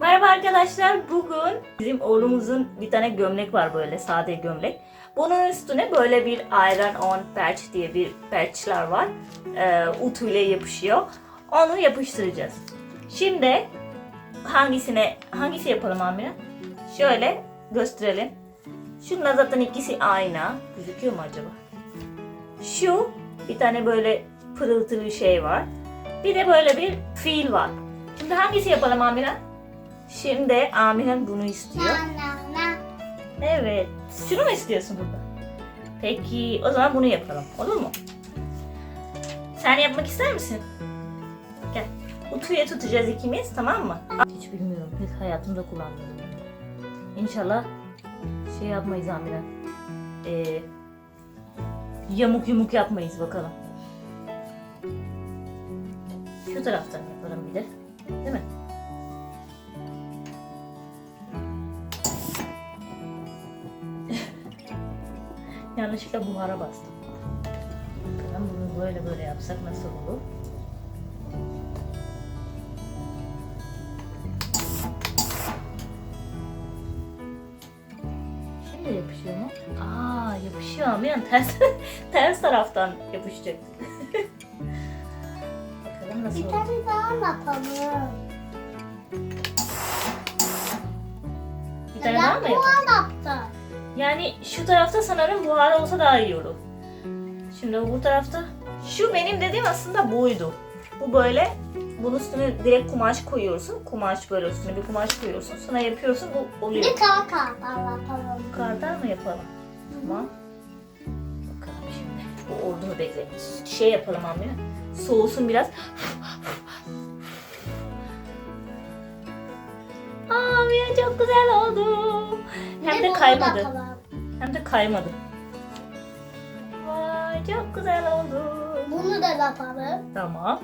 Merhaba arkadaşlar. Bugün bizim oğlumuzun bir tane gömlek var böyle sade gömlek. Bunun üstüne böyle bir iron on patch diye bir patchler var. Ee, utuyla yapışıyor. Onu yapıştıracağız. Şimdi hangisine hangisi yapalım Amira? Şöyle gösterelim. Şunlar zaten ikisi aynı. Gözüküyor mu acaba? Şu bir tane böyle pırıltılı şey var. Bir de böyle bir fiil var. Şimdi hangisi yapalım Amira? Şimdi Amira bunu istiyor. Evet. Şunu mu istiyorsun burada? Peki o zaman bunu yapalım. Olur mu? Sen yapmak ister misin? Gel. Utuya tutacağız ikimiz tamam mı? Hiç bilmiyorum. Hiç hayatımda kullanmadım. İnşallah şey yapmayız Amira. Ee, yamuk yumuk yapmayız bakalım. Şu taraftan yapalım bir de. Değil mi? Yanlışlıkla buhara bastım. Bakalım bunu böyle böyle yapsak nasıl olur? Şimdi yapışıyor mu? Aa yapışıyor ama yani ters, ters taraftan yapışacak. Bakalım nasıl Bir olur? tane daha yapalım. Bir tane daha mı Ben yapalım? bu yaptım. Yani şu tarafta sanırım buhar olsa daha iyi olur. Şimdi bu tarafta şu benim dediğim aslında buydu. Bu böyle bunun üstüne direkt kumaş koyuyorsun. Kumaş böyle üstüne bir kumaş koyuyorsun. Sonra yapıyorsun bu oluyor. Bir kara kartal yapalım. Kardan mı yapalım? Tamam. Bakalım şimdi. Bu olduğunu bekleyelim. Şey yapalım Amine. Soğusun biraz. Amine çok güzel oldu. Hem de bunu kaymadı. Hem de kaymadı. Vay çok güzel oldu. Bunu da yapalım. Tamam.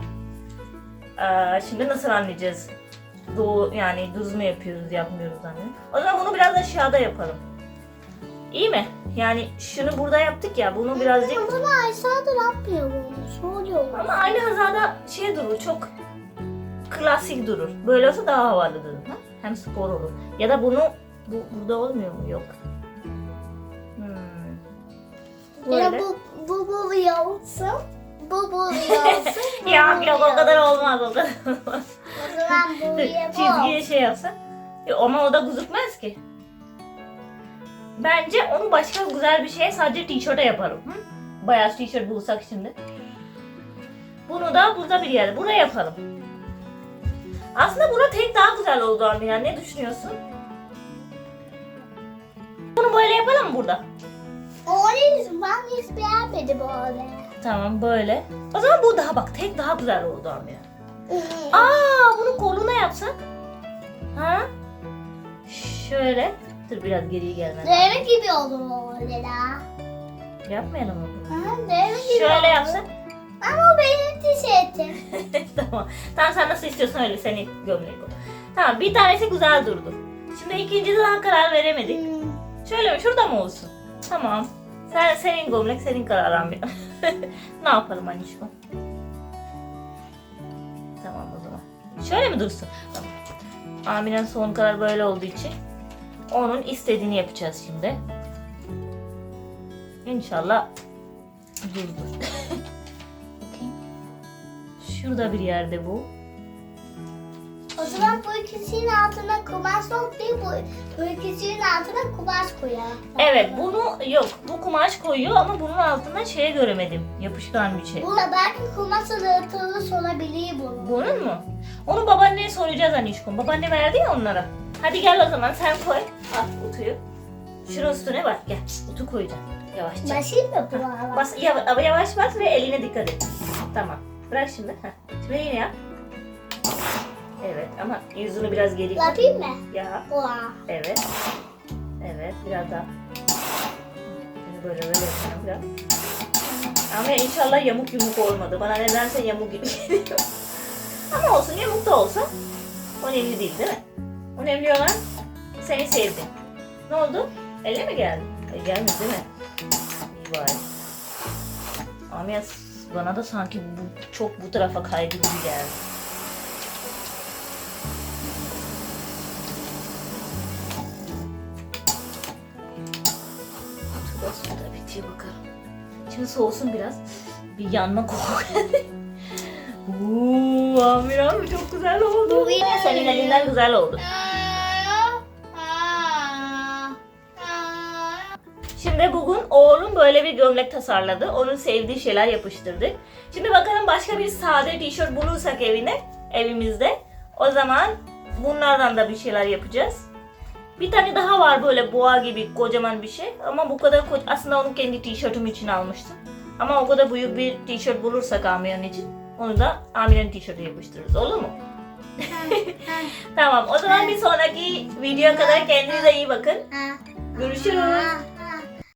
Ee, şimdi nasıl anlayacağız? Doğu yani düz mü yapıyoruz yapmıyoruz anne. O zaman bunu biraz aşağıda yapalım. İyi mi? Yani şunu burada yaptık ya bunu birazcık Ama bunu aşağıda yapmıyorum. Şöyle olur. ama aynı hizada şey durur çok klasik durur. Böyle olsa daha havalı durur. Hem spor olur. Ya da bunu bu, burada olmuyor mu? Yok. Hmm. Ya Böyle. bu bu bu olsun. Bu bu olsun. Ya yok o kadar olmaz o kadar. O zaman bu Çizgiye şey yapsa. E, ama o da gözükmez ki. Bence onu başka güzel bir şeye sadece tişörte yaparım. Hı? Beyaz tişört bulsak şimdi. Bunu da burada bir yerde. Buraya yapalım. Aslında buna tek daha güzel oldu abi ya. Ne düşünüyorsun? Bunu böyle yapalım mı burada? Orayı ben hiç beğenmedim öyle. Tamam böyle. O zaman bu daha bak tek daha güzel oldu abi ya. Aa bunu koluna yapsak? Ha? Şöyle. Dur biraz geriye gelmem. Deve gibi olur öyle la. Yapmayalım mı? Ha, deve gibi Şöyle olur. yapsak. Ama o benim tişörtüm. tamam. Tamam sen nasıl istiyorsan öyle senin gömleği bu. Tamam bir tanesi güzel durdu. Şimdi ikincide daha karar veremedik. Hmm. Şöyle mi? Şurada mı olsun? Tamam. Sen, senin gömlek senin kararın bir. ne yapalım Anişko? Tamam o zaman. Şöyle mi dursun? Tamam. Amine'nin son karar böyle olduğu için onun istediğini yapacağız şimdi. İnşallah durdur. Şurada bir yerde bu. O zaman bu ikisinin altına kumaş yok değil bu. Bu ikisinin altına kumaş koyar. Evet bunu yok. Bu kumaş koyuyor ama bunun altında şey göremedim. Yapışkan bir şey. Bu da belki kumaş alıntılısı olabilir bunun. Bunun mu? Onu babaanneye soracağız Anişkom. Babaanne verdi ya onlara. Hadi gel o zaman sen koy. Al utuyu. Şunun üstüne bak gel. Utu koyacağım. Yavaşça. Basayım mı bu? Bas, yavaş, yavaş bas ve eline dikkat et. Tamam. Bırak şimdi. Heh. Şimdi yine yap. Evet ama yüzünü biraz geri. Yapayım mı? Ya. Evet. Evet biraz daha. Böyle böyle yapalım biraz. Ama inşallah yamuk yumuk olmadı. Bana nedense yamuk gibi geliyor. Ama olsun yamuk da olsa önemli değil değil mi? Önemli olan seni sevdim. Ne oldu? Elle mi geldi? E, gelmedi değil mi? İyi bari. Ama bana da sanki bu, çok bu tarafa kaydı gibi geldi. şey bakalım. Şimdi soğusun biraz. Bir yanma koku geldi. Uuu Amir abi çok güzel oldu. Bu iyi. Senin elinden güzel oldu. Şimdi bugün oğlum böyle bir gömlek tasarladı. Onun sevdiği şeyler yapıştırdı. Şimdi bakalım başka bir sade tişört bulursak evine, evimizde. O zaman bunlardan da bir şeyler yapacağız. Bir tane daha var böyle boğa gibi kocaman bir şey. Ama bu kadar aslında onu kendi tişörtüm için almıştım. Ama o kadar büyük bir tişört bulursak Amir'in için onu da Amir'in tişörtü yapıştırırız. Olur mu? tamam o zaman bir sonraki videoya kadar kendinize iyi bakın. Görüşürüz.